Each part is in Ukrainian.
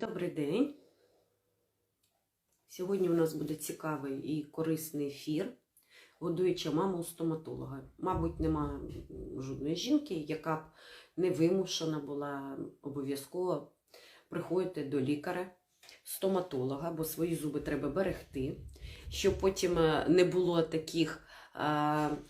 Добрий день. Сьогодні у нас буде цікавий і корисний ефір. Годуюча мама у стоматолога. Мабуть, нема жодної жінки, яка б не вимушена була обов'язково приходити до лікаря, стоматолога, бо свої зуби треба берегти, щоб потім е, не було таких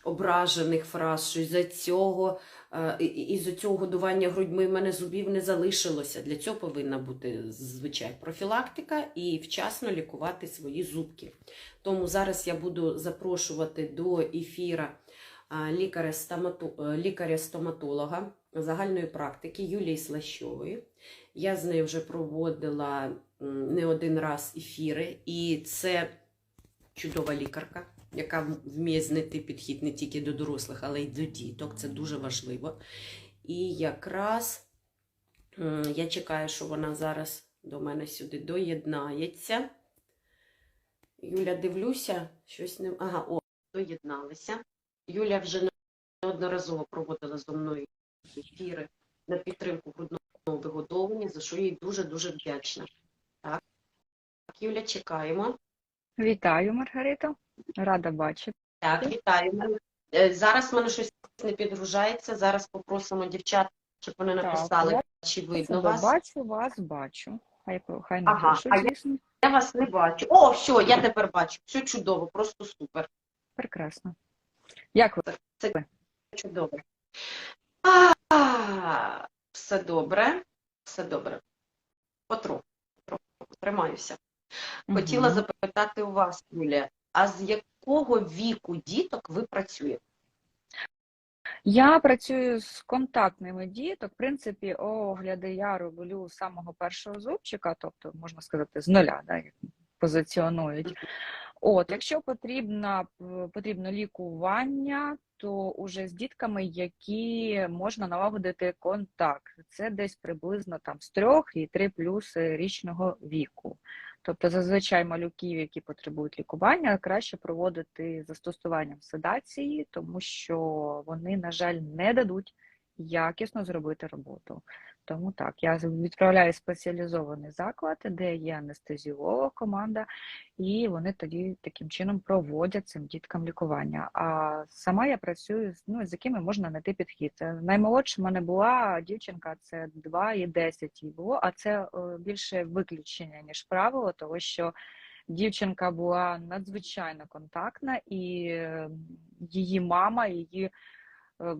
ображених фраз, що із-за цього Е, і- і- із-за цього годування грудьми в мене зубів не залишилося. Для цього повинна бути звичай профілактика і вчасно лікувати свої зубки. Тому зараз я буду запрошувати до ефіра е, лікаря-стоматолога загальної практики Юлії Слащової. Я з нею вже проводила не один раз ефіри, і це чудова лікарка, яка вміє знайти підхід не тільки до дорослих, але й до діток. Це дуже важливо. І якраз я чекаю, що вона зараз до мене сюди доєднається. Юля, дивлюся, щось не. Ага, о, доєдналася. Юля вже неодноразово проводила зі мною ефіри на підтримку грудного вигодовування, за що їй дуже-дуже вдячна. Так, Юля, чекаємо. Вітаю, Маргарита. Рада бачити. Так, вітаю. Е, Зараз в мене щось не підгружається. Зараз попросимо дівчат, щоб вони Так, написали, я чи видно вас. бачу, вас бачу. Хай, хай Ага, напишуть, а я- звісно. Я вас не бачу. О, все, я тепер бачу. Все чудово, просто супер. Прекрасно. Як ви? Чудово. А, все добре, все добре. Потроху, потроху, тримаюся. Хотіла Мгм. запитати у вас, Юлія, а з якого віку діток ви працюєте? Я працюю з контактними діток. В принципі, огляди я роблю з самого першого зубчика, тобто, можна сказати, з нуля, да, як позиціонують. От, якщо потрібно, потрібно лікування, то уже з дітками, які можна налагодити контакт. Це десь приблизно там з трьох і три плюс річного віку. Тобто, зазвичай малюків, які потребують лікування, краще проводити застосуванням седації, тому що вони, на жаль, не дадуть якісно зробити роботу. Тому так, я відправляю спеціалізований заклад, де є анестезіолог, команда, і вони тоді таким чином проводять цим діткам лікування. А сама я працюю ну, з якими можна знайти підхід. Е, Наймолодша в мене була дівчинка, це 2 і 10 їй було, а це е, більше виключення, ніж правило, тому що дівчинка була надзвичайно контактна, і е, її мама її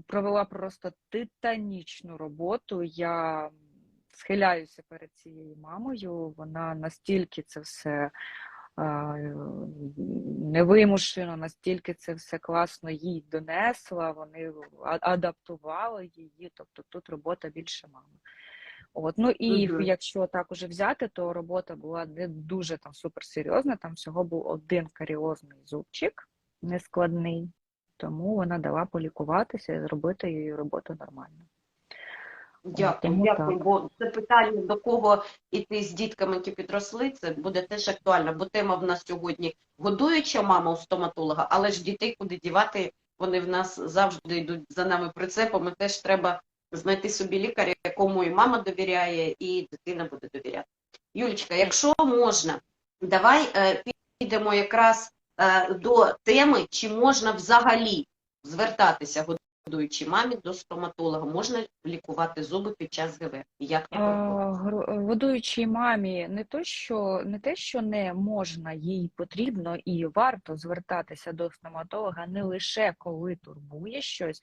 провела просто титанічну роботу. Я схиляюся перед цією мамою. Вона настільки це все е, невимушено, настільки це все класно їй донесла, вони адаптували її, тобто тут робота більше мами. От, ну і Мгм. якщо так уже взяти, то робота була не дуже там суперсерйозна, там всього був один каріозний зубчик, нескладний, тому вона дала полікуватися і зробити її роботу нормально. Дякую, тому дякую. так. Бо це питання до кого іти з дітками, які підросли, це буде теж актуально, бо тема в нас сьогодні годуюча мама у стоматолога, але ж дітей куди дівати, вони в нас завжди йдуть за нами прицепом, і теж треба знайти собі лікаря, якому і мама довіряє, і дитина буде довіряти. Юлічка, якщо можна, давай е, підемо якраз е, до теми, чи можна взагалі звертатися годуючій мамі до стоматолога, можна лікувати зуби під час ГВ? Як це А, Годуючій мамі не то, що не те, що не можна, їй потрібно і варто звертатися до стоматолога не лише коли турбує щось,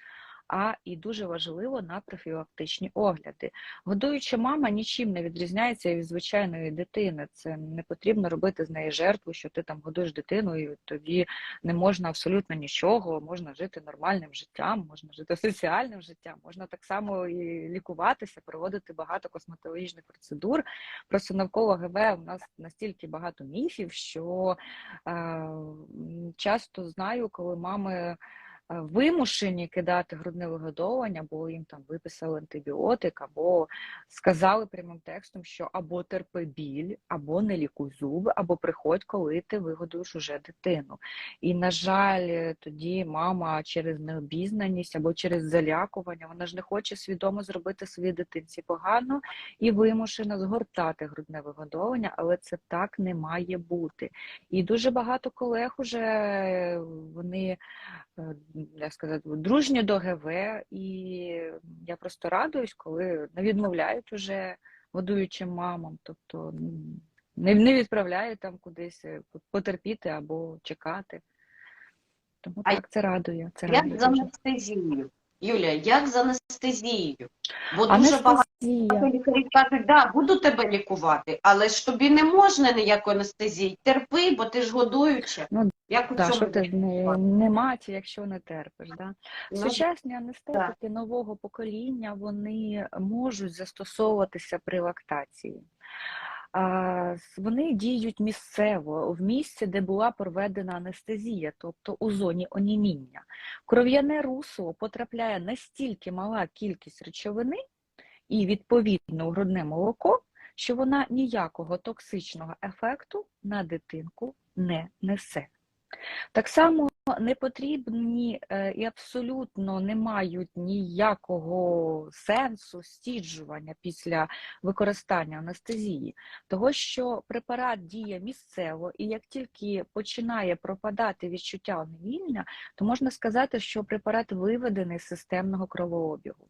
а і дуже важливо на профілактичні огляди. Годуюча мама нічим не відрізняється від звичайної дитини. Це не потрібно робити з неї жертву, що ти там годуєш дитину, і тобі не можна абсолютно нічого, можна жити нормальним життям, можна жити соціальним життям, можна так само і лікуватися, проводити багато косметологічних процедур. Просто навколо ГВ у нас настільки багато міфів, що е, часто знаю, коли мами вимушені кидати грудне вигодовування, бо їм там виписали антибіотик, або сказали прямим текстом, що або терпи біль, або не лікуй зуби, або приходь, коли ти вигодуєш уже дитину. І, на жаль, е, тоді мама через необізнаність або через залякування, вона ж не хоче свідомо зробити своїй дитинці погано і вимушена згортати грудне вигодовування, але це так не має бути. І дуже багато колег уже е, вони е, як сказати, дружні до ГВ, і я просто радуюсь, коли не відмовляють уже годуючим мамам, тобто не, не відправляють там кудись е, потерпіти або чекати. Тому А так, це радує. Це радує Як з дуже. анестезією? Юля, як з анестезією? Бо дуже багато Анестезія. лікарів кажуть, да, буду тебе лікувати, але ж тобі не можна ніякої анестезії. Терпи, бо ти ж годуюча. Ну, як у Да, цьому що ти не, не мать, якщо не терпиш. Да? Ну, Сучасні анестетики нового покоління вони можуть застосовуватися при лактації. А, Вони діють місцево в місці, де була проведена анестезія, тобто у зоні оніміння. Кров'яне русло потрапляє настільки мала кількість речовини і відповідно грудне молоко, що вона ніякого токсичного ефекту на дитинку не несе. Так само не потрібні е, і абсолютно не мають ніякого сенсу стіджування після використання анестезії, того що препарат діє місцево, і як тільки починає пропадати відчуття онеміння, то можна сказати, що препарат виведений з системного кровообігу.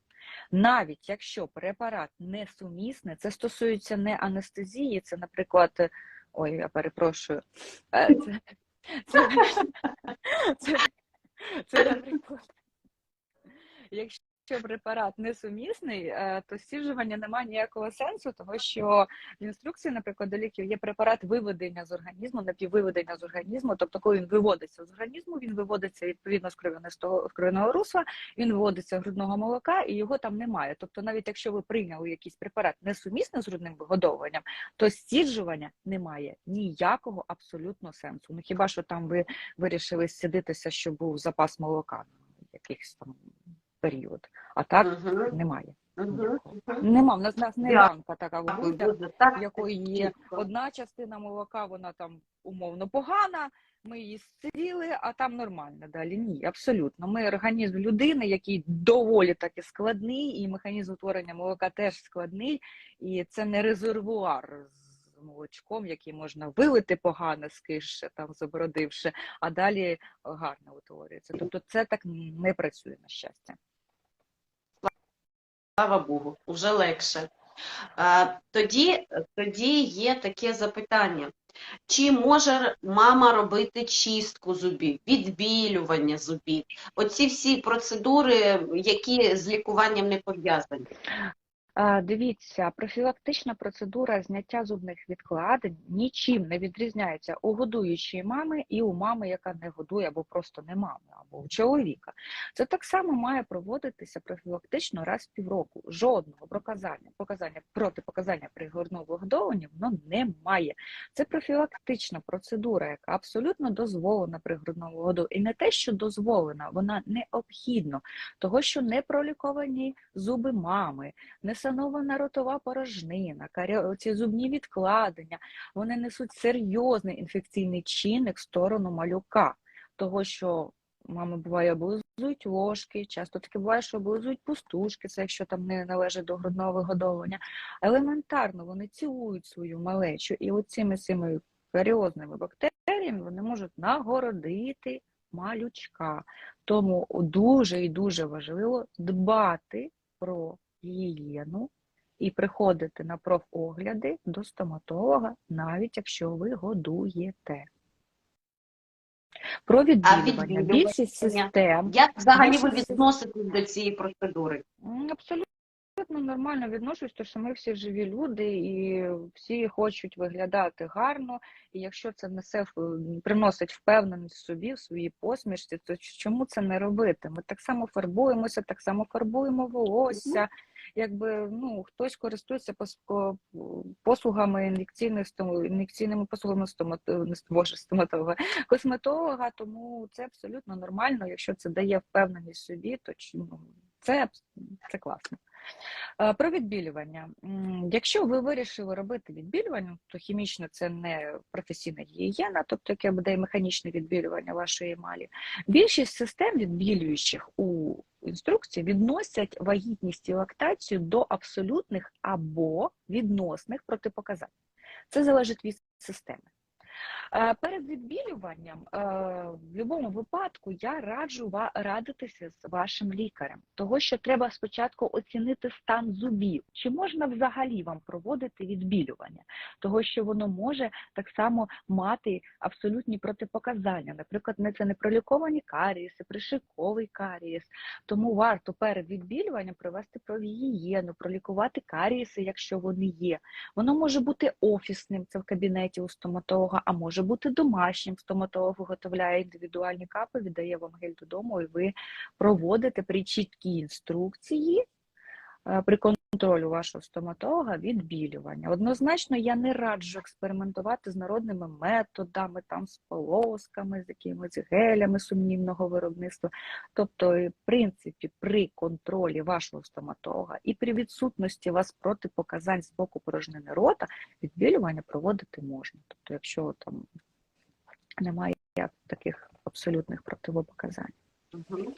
Навіть якщо препарат не сумісний, це стосується не анестезії, це, наприклад, е, ой, я перепрошую, це, це, це, це, це, наприклад, якщо препарат несумісний, е, то стіжування немає ніякого сенсу, тому що в інструкції, наприклад, до ліків є препарат виведення з організму, напіввиведення з організму. Тобто, коли він виводиться з організму, він виводиться відповідно з кров'янистого кров'яного русла, він виводиться з грудного молока, і його там немає. Тобто, навіть якщо ви прийняли якийсь препарат несумісний з грудним вигодовуванням, то стіджування немає ніякого абсолютно сенсу. Ну хіба що там ви вирішили сидитися, щоб був запас молока на якийсь там період, а так Мгм, немає. ніякого. Нема, в нас, в нас не Дякую. банка така дуже. В якої є одна частина молока, вона там умовно погана, ми її зцілили, а там нормально далі. Ні, абсолютно. Ми організм людини, який доволі таки складний, і механізм утворення молока теж складний, і це не резервуар з молочком, який можна вилити погано, скисше, там забродивши, а далі гарно утворюється. Тобто це так не працює на щастя. Слава Богу, вже легше. Тоді, тоді є таке запитання. Чи може мама робити чистку зубів, відбілювання зубів? Оці всі процедури, які з лікуванням не пов'язані. Дивіться, профілактична процедура зняття зубних відкладень нічим не відрізняється у годуючої мами і у мами, яка не годує, або просто не мами, або у чоловіка. Це так само має проводитися профілактично раз в півроку. Жодного показання, показання протипоказання при грудному вигодовуванні воно немає. Це профілактична процедура, яка абсолютно дозволена при грудному вигодовуванні. І не те, що дозволена, вона необхідна, того, що не проліковані зуби мами, не санована ротова порожнина, ці зубні відкладення, вони несуть серйозний інфекційний чинник в сторону малюка, того, що мами буває облизують ложки, часто таке буває, що облизують пустушки, це якщо там не належить до грудного вигодовування. Елементарно вони цілують свою малечу, і оцими цими каріозними бактеріями вони можуть нагородити малючка. Тому дуже і дуже важливо дбати про гігієну і приходити на профогляди до стоматолога, навіть якщо ви годуєте. Про відвідування. Більшість систем Як взагалі ви відноситесь до цієї процедури? Абсолютно нормально відношусь, тому що ми всі живі люди і всі хочуть виглядати гарно. І якщо це несе приносить впевненість в собі, в своїй посмішці, то чому це не робити? Ми так само фарбуємося, так само фарбуємо волосся. Якби ну хтось користується пос- послугами ін'єкційних ін'єкційними послугами стомато, не ст- боже, стоматолога, косметолога, тому це абсолютно нормально. Якщо це дає впевненість собі, то чи- ну, це, це класно. Е, Про відбілювання. Якщо ви вирішили робити відбілювання, то хімічно це не професійна гігієна, тобто яке буде механічне відбілювання вашої емалі. Більшість систем відбілюючих у інструкції відносять вагітність і лактацію до абсолютних або відносних протипоказань. Це залежить від системи. Е, Перед відбілюванням е, в будь-якому випадку я раджу радитися з вашим лікарем, того що треба спочатку оцінити стан зубів, чи можна взагалі вам проводити відбілювання, того що воно може так само мати абсолютні протипоказання. Наприклад, це не проліковані карієси, пришиковий карієс. Тому варто перед відбілюванням провести про гігієну, пролікувати карієси, якщо вони є. Воно може бути офісним, це в кабінеті у стоматолога, а може бути домашнім. Стоматолог виготовляє індивідуальні капи, віддає вам гель додому, і ви проводите при чіткій інструкції. Е, При контролю вашого стоматолога відбілювання. Однозначно, я не раджу експериментувати з народними методами, там з полосками, з якимись гелями сумнівного виробництва. Тобто, в принципі, при контролі вашого стоматолога і при відсутності у вас протипоказань з боку порожнини рота, відбілювання проводити можна. Тобто, якщо там немає таких абсолютних противопоказань. Мгм.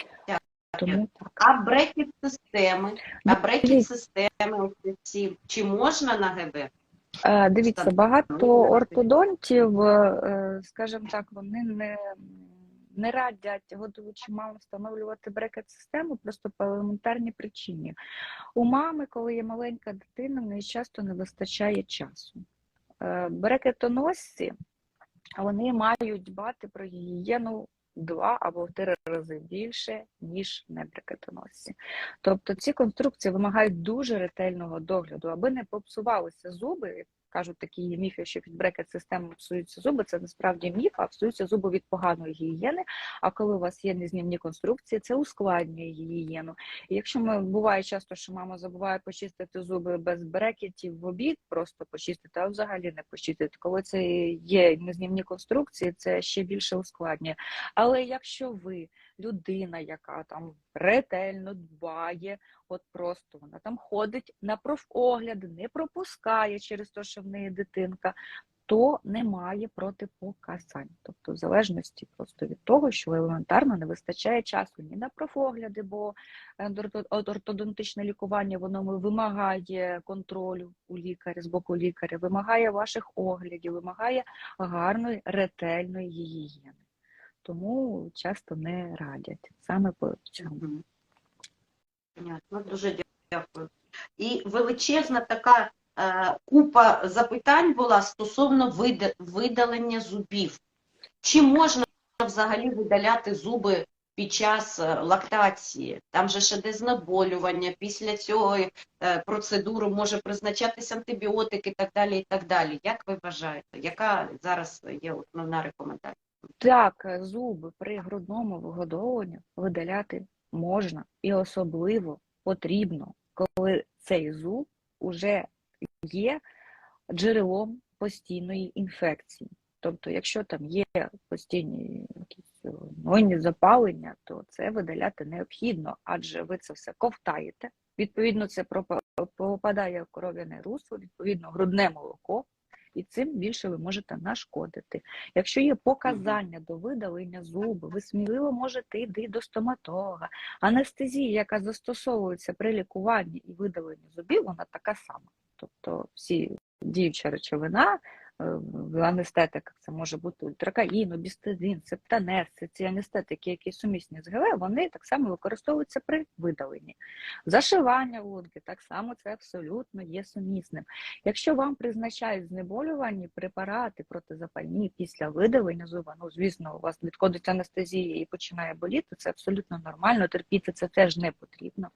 Тому так. А брекет системи, а брекет системи, чи можна на ГБ? Е, Дивіться, багато ортодонтів, е, скажімо так, вони не, не радять годуючим встановлювати брекет-систему просто по елементарній причині. У мами, коли є маленька дитина, в неї часто не вистачає часу. Е, Брекетоносці вони мають дбати про гігієну два або в три рази більше, ніж небрекетоносці. Тобто ці конструкції вимагають дуже ретельного догляду, аби не попсувалися зуби. Кажуть, такі міфи, що від брекет-системи псуються зуби. Це насправді міф, а псуються зуби від поганої гігієни. А коли у вас є незнімні конструкції, це ускладнює гігієну. І якщо ми буває часто, що мама забуває почистити зуби без брекетів в обід, просто почистити, а взагалі не почистити. Коли це є незнімні конструкції, це ще більше ускладнює. Але якщо ви людина, яка там ретельно дбає, от просто вона там ходить на профогляди, не пропускає через те, що в неї дитинка. То немає протипоказань, тобто в залежності просто від того, що елементарно не вистачає часу ні на профогляди, бо ендорто- ортодонтичне лікування воно вимагає контролю у лікаря з боку лікаря, вимагає ваших оглядів, вимагає гарної ретельної гігієни. Тому часто не радять саме по цьому. Понятно, дуже дякую. І величезна така е, купа запитань була стосовно вида- видалення зубів. Чи можна взагалі видаляти зуби під час е, лактації? Там же ще дезнеболювання, після цього е, процедури може призначатися антибіотики і так далі, і так далі. Як ви вважаєте, яка зараз є основна рекомендація? Так, е, зуби при грудному вигодовуванні видаляти можна і особливо потрібно, коли цей зуб уже є джерелом постійної інфекції. Тобто, якщо там є постійні якісь е, гнойні запалення, то це видаляти необхідно, адже ви це все ковтаєте. Відповідно, це попадає в кров'яне русло, відповідно, грудне молоко, і цим більше ви можете нашкодити. Якщо є показання до видалення зуби, ви сміливо можете йти до стоматолога. Анестезія, яка застосовується при лікуванні і видаленні зубів, вона така сама. Тобто всі діюча речовина анестетиках це може бути ультракаїн, септанез, це ці анестетики, які сумісні з ГВ, вони так само використовуються при видаленні. Зашивання лунки так само це абсолютно є сумісним. Якщо вам призначають знеболювані препарати протизапальні після видалення зуба, ну звісно, у вас відходить анестезія і починає боліти, це абсолютно нормально. Терпіти це теж не потрібно.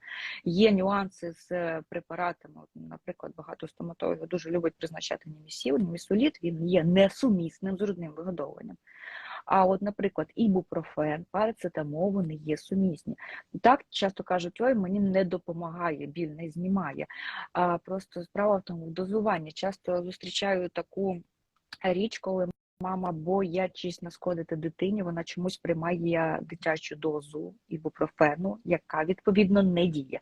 Є нюанси з е, препаратами. Наприклад, багато стоматологів дуже люблять призначати німісіл. Німісоліт він є несумісним з грудним вигодовуванням. А от, наприклад, ібупрофен, парацетамол, вони є сумісні. Так часто кажуть, ой, мені не допомагає, біль не знімає. А просто справа в тому в дозуванні. Часто зустрічаю таку річ, коли мама, боячись нашкодити дитині, вона чомусь приймає дитячу дозу ібупрофену, яка відповідно не діє.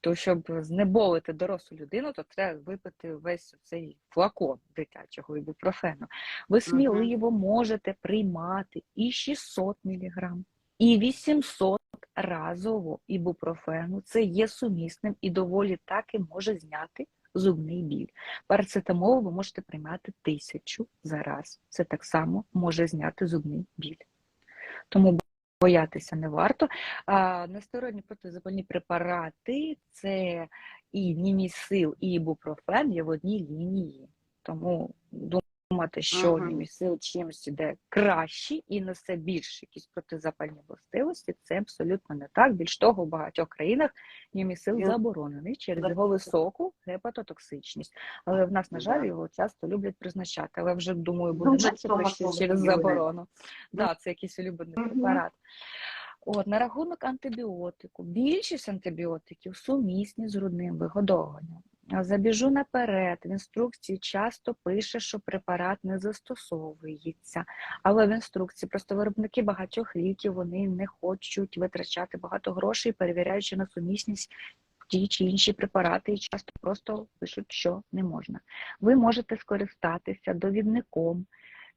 То щоб знеболити дорослу людину, то треба випити весь цей флакон дитячого ібупрофену. Ви сміливо можете приймати і 600 мг, і 800 разово ібупрофену. Це є сумісним і доволі таки може зняти зубний біль. Парацетамол ви можете приймати тисячу за раз. Це так само може зняти зубний біль. Тому боятися не варто. А, нестероїдні протизапальні препарати це і німісил, і ібупрофен є в одній лінії. Тому думати, що Ага. німісил чимось іде краще і несе більше якісь протизапальні властивості, це абсолютно не так. Більш того, в багатьох країнах німісил Він- заборонений через його високу гепатотоксичність. Але в нас, на жаль, його часто люблять призначати. Але вже думаю, буде стоматологи через заборону. Да, це якийсь улюблений Мгм. препарат. От, на рахунок антибіотику. Більшість антибіотиків сумісні з грудним вигодовуванням. Забіжу наперед. В інструкції часто пише, що препарат не застосовується. Але в інструкції просто виробники багатьох ліків вони не хочуть витрачати багато грошей, перевіряючи на сумісність ті чи інші препарати, і часто просто пишуть, що не можна. Ви можете скористатися довідником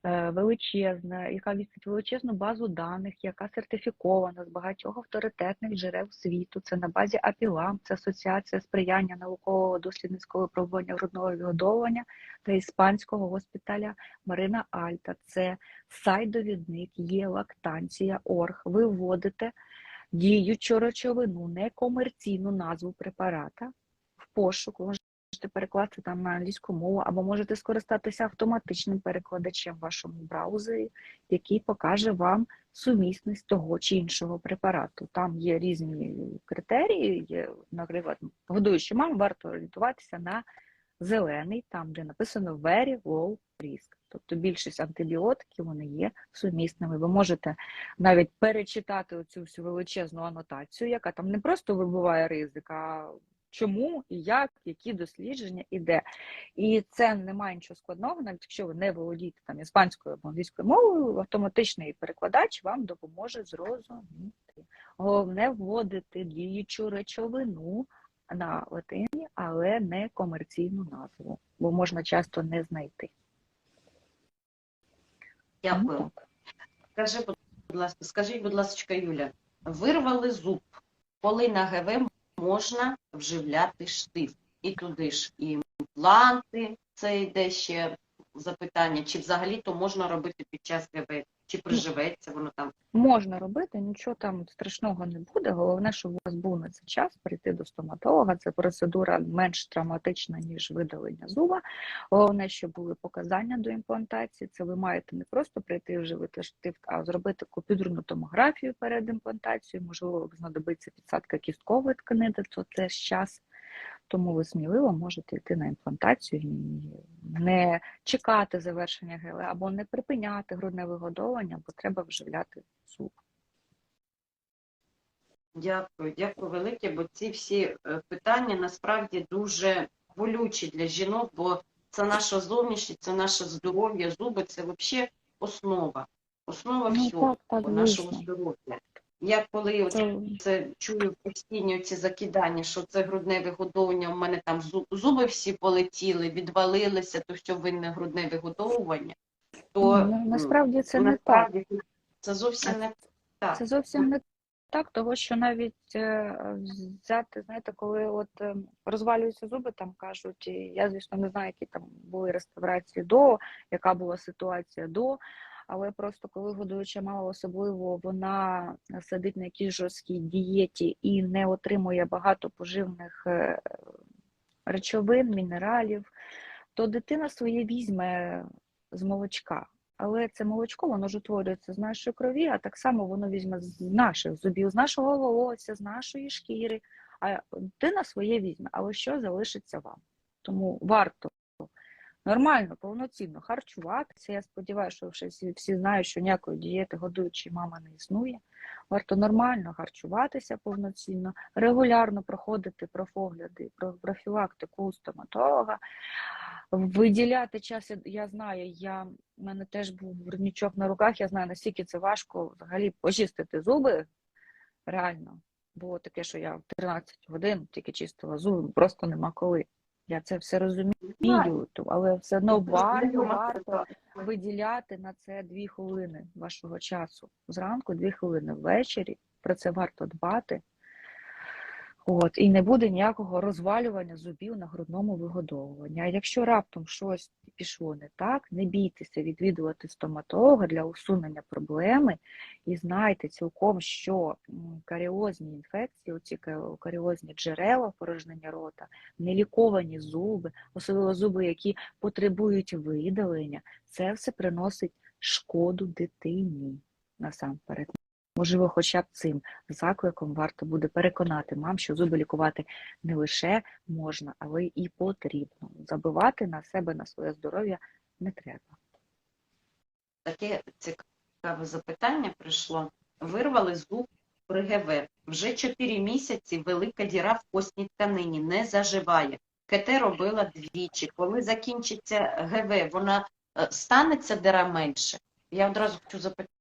величезна, яка містить величезну базу даних, яка сертифікована з багатьох авторитетних джерел світу. Це на базі АПІЛАМ, це Асоціація сприяння наукового дослідницького випробування грудного вигодовування та іспанського госпіталя Марина Альта. Це сайт-довідник, є лактанція, орг. Ви вводите діючу речовину, некомерційну назву препарата в пошук. Можете перекласти там на англійську мову, або можете скористатися автоматичним перекладачем в вашому браузері, який покаже вам сумісність того чи іншого препарату. Там є різні критерії. Є, наприклад, годуючи мам, варто орієнтуватися на зелений, там де написано very low risk. Тобто більшість антибіотиків вони є сумісними. Ви можете навіть перечитати оцю всю величезну анотацію, яка там не просто вибиває ризик, а чому і як, які дослідження і де. І це немає нічого складного, навіть якщо ви не володієте там іспанською або англійською мовою, автоматичний перекладач вам допоможе зрозуміти. Головне вводити діючу речовину на латині, але не комерційну назву, бо можна часто не знайти. Дякую. Скажи, будь ласка, скажіть, будь ласка, Юля, вирвали зуб, коли на ГВ можна вживляти штифт? І туди ж і імпланти, це йде ще запитання, чи взагалі то можна робити під час ГВ, чи приживеться воно там? Можна робити, нічого там страшного не буде. Головне, щоб у вас був на це час прийти до стоматолога. Це процедура менш травматична, ніж видалення зуба. Головне, щоб були показання до імплантації. Це ви маєте не просто прийти вживити штифт, а зробити комп'ютерну томографію перед імплантацією. Можливо, знадобиться підсадка кісткової тканини, то це ж час. Тому ви сміливо можете йти на імплантацію і не чекати завершення ГЛ або не припиняти грудне вигодовування, бо треба вживляти зуб. Дякую, дякую велике, бо ці всі е, питання насправді дуже болючі для жінок, бо це наша зовнішність, це наше здоров'я, зуби це взагалі основа. Основа Ну, всього так, так, нашого здоров'я. Я коли от Це це чую постійні ці закидання, що це грудне вигодовування, у мене там зуби всі полетіли, відвалилися, то що винне грудне вигодовування, то ну, насправді це не так. це зовсім не так. Це зовсім не так, того що навіть е, взяти, знаєте, коли от е, розвалюються зуби, там кажуть, і я, звісно, не знаю, які там були реставрації до, яка була ситуація до. Але просто коли годуюча мама особливо вона сидить на якійсь жорсткій дієті і не отримує багато поживних е, речовин, мінералів, то дитина своє візьме з молочка. Але це молочко, воно ж утворюється з нашої крові, а так само воно візьме з наших зубів, з нашого волосся, з нашої шкіри. А дитина своє візьме, але що залишиться вам? Тому варто нормально, повноцінно харчуватися. Я сподіваюся, що всі, всі знають, що ніякої дієти годуючої мама не існує. Варто нормально харчуватися повноцінно, регулярно проходити профогляди, про- профілактику у стоматолога, виділяти час. Я, знаю, я в мене теж був вернічок на руках. Я знаю, наскільки це важко взагалі почистити зуби. Реально, було таке, що я в 13 годин тільки чистила зуби, просто нема коли. Я це все розумію, але все одно варто, варто виділяти на це дві хвилини вашого часу. Зранку дві хвилини ввечері. Про це варто дбати. От, і не буде ніякого розвалювання зубів на грудному вигодовуванні. А якщо раптом щось пішло не так, не бійтеся відвідувати стоматолога для усунення проблеми і знайте цілком, що каріозні інфекції, оці каріозні джерела порожнення рота, неліковані зуби, особливо зуби, які потребують видалення, це все приносить шкоду дитині насамперед. Можливо, хоча б цим закликом варто буде переконати мам, що зуби лікувати не лише можна, але і потрібно. Забивати на себе, на своє здоров'я не треба. Таке цікаве запитання прийшло. Вирвали зуб при ГВ. Вже 4 місяці велика діра в костній тканині не заживає. КТ робила двічі. Коли закінчиться ГВ, вона е, станеться дира менше? Я одразу хочу запитати,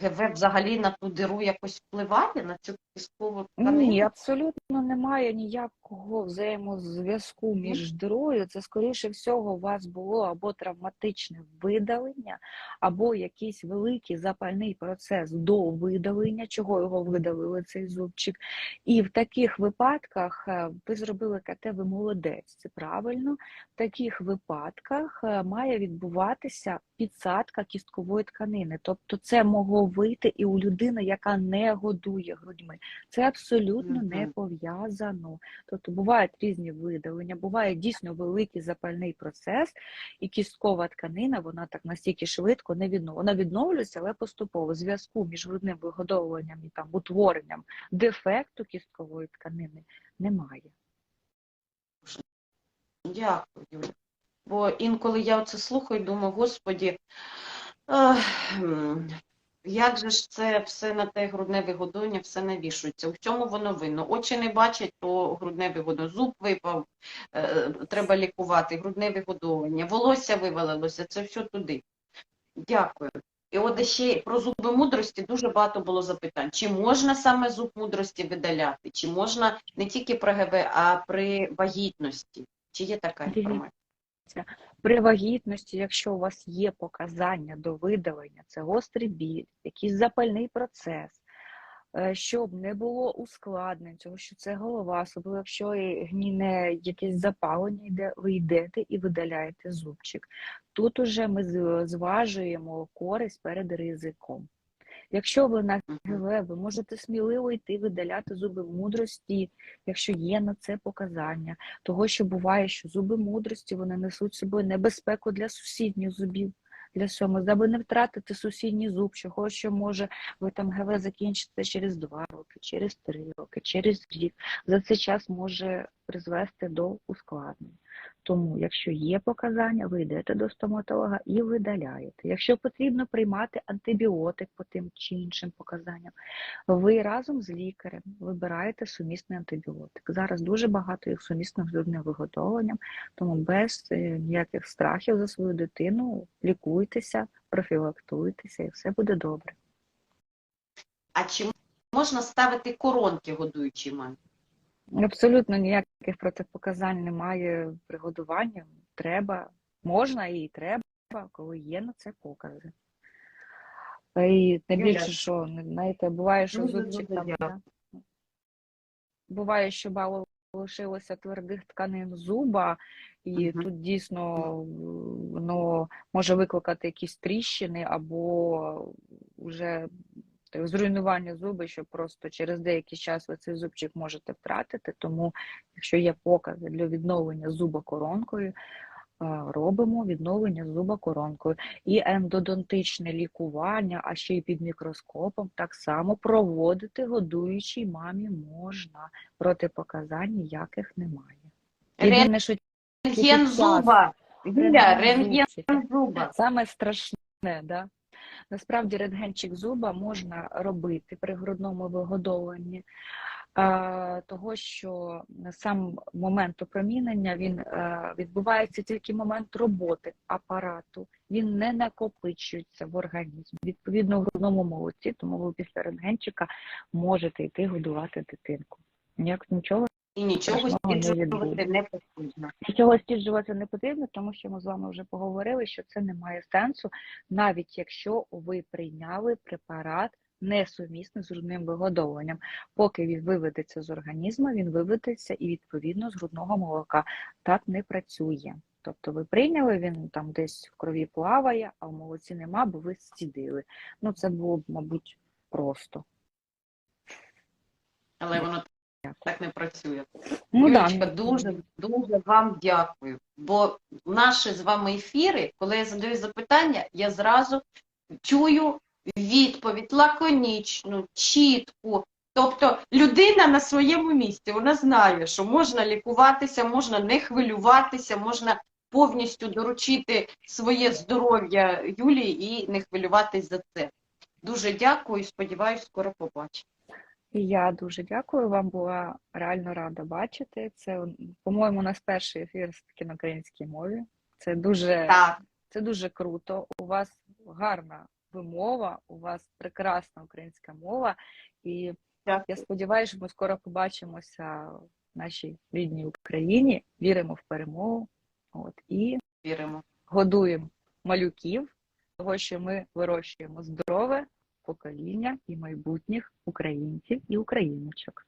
ГВ взагалі на ту диру якось впливає, на цю тканину? Ні, абсолютно немає ніякого взаємозв'язку між дирою. Це, скоріше всього, у вас було або травматичне видалення, або якийсь великий запальний процес до видалення, чого його видалили цей зубчик. І в таких випадках е, ви зробили КТ, ви молодець, це правильно. В таких випадках е, має відбуватися підсадка кісткової тканини. Тобто це могло вийти і у людини, яка не годує грудьми. Це абсолютно не пов'язано. Тобто бувають різні видалення, буває дійсно великий запальний процес, і кісткова тканина, вона так настільки швидко не відновлюється. Вона відновлюється, але поступово. Зв'язку між грудним вигодовуванням і там утворенням дефекту кісткової тканини немає. Дякую, Юля. Бо інколи я оце слухаю думаю, господі, ех, як же ж це все на те грудне вигодовування, все навішується. У чому воно винно? Очі не бачать, то грудне вигодовування. Зуб випав, е, треба лікувати, грудне вигодовування, волосся вивалилося, це все туди. Дякую. І от ще про зуби мудрості дуже багато було запитань. Чи можна саме зуб мудрості видаляти? Чи можна не тільки при ГВ, а при вагітності? Чи є така Дивіться. Інформація? При вагітності, якщо у вас є показання до видалення, це гострий біль, якийсь запальний процес, е, щоб не було ускладнень, тому що це голова, особливо якщо гніне якесь запалення, йде, ви йдете і видаляєте зубчик. Тут уже ми зважуємо користь перед ризиком. Якщо ви на. ГВ, ви можете сміливо йти видаляти зуби мудрості, якщо є на це показання. Того, що буває, що зуби мудрості вони несуть з собою небезпеку для сусідніх зубів. Для сьому, аби не втратити сусідній зуб, чого що може ви там ГВ закінчите через два роки, через три роки, через рік. За цей час може призвести до ускладнень. Тому, якщо є показання, ви йдете до стоматолога і видаляєте. Якщо потрібно приймати антибіотик по тим чи іншим показанням, ви разом з лікарем вибираєте сумісний антибіотик. Зараз дуже багато їх сумісних з грудним виготовленням, тому без е, ніяких страхів за свою дитину лікуйтеся, профілактуйтеся, і все буде добре. А чи можна ставити коронки годуючій мамі? Абсолютно ніяких протипоказань немає при годуванні. Треба, можна і треба, коли є на це покази. І найбільше, що знаєте, буває, що дуже зубчик там да, буває, що мало лишилося твердих тканин зуба, і Мгм. тут дійсно воно може викликати якісь тріщини або вже зруйнування зуби, що просто через деякий час ви цей зубчик можете втратити. Тому, якщо є покази для відновлення зуба коронкою, е, робимо відновлення зуба коронкою. І ендодонтичне лікування, а ще й під мікроскопом, так само проводити годуючій мамі можна. Протипоказань ніяких немає. Єдине, що Рентген зуба. Рентген рентген зуба. Саме страшне, да? Насправді рентгенчик зуба можна робити при грудному вигодовуванні, того що сам момент опромінення він е, відбувається тільки момент роботи апарату, він не накопичується в організм. Відповідно, в грудному молоці, тому ви після рентгенчика можете йти годувати дитинку. Ніяк нічого І нічого стіджувати не потрібно. Нічого стіджувати не потрібно, тому що ми з вами вже поговорили, що це не має сенсу, навіть якщо ви прийняли препарат несумісний з грудним вигодовуванням. Поки він виведеться з організму, він виведеться і відповідно з грудного молока. Так не працює. Тобто ви прийняли, він там десь в крові плаває, а в молоці нема, бо ви стідили. Ну це було б, мабуть, просто. Але воно так не працює. Ну, Юлічка, да. дуже дуже вам дякую. Бо наші з вами ефіри, коли я задаю запитання, я зразу чую відповідь лаконічну, чітку. Тобто людина на своєму місці, вона знає, що можна лікуватися, можна не хвилюватися, можна повністю доручити своє здоров'я Юлії і не хвилюватись за це. Дуже дякую і сподіваюся, скоро побачимо. І Я дуже дякую. Вам була реально рада бачити. Це, по-моєму, у нас перший ефір таки на українській мові. Це дуже, Так, це дуже круто. У вас гарна вимова, у вас прекрасна українська мова. І дякую. я сподіваюся, що ми скоро побачимося в нашій рідній Україні. Віримо в перемогу. От і Віримо. годуємо малюків, того, що ми вирощуємо здорове покоління і майбутніх українців і україночок.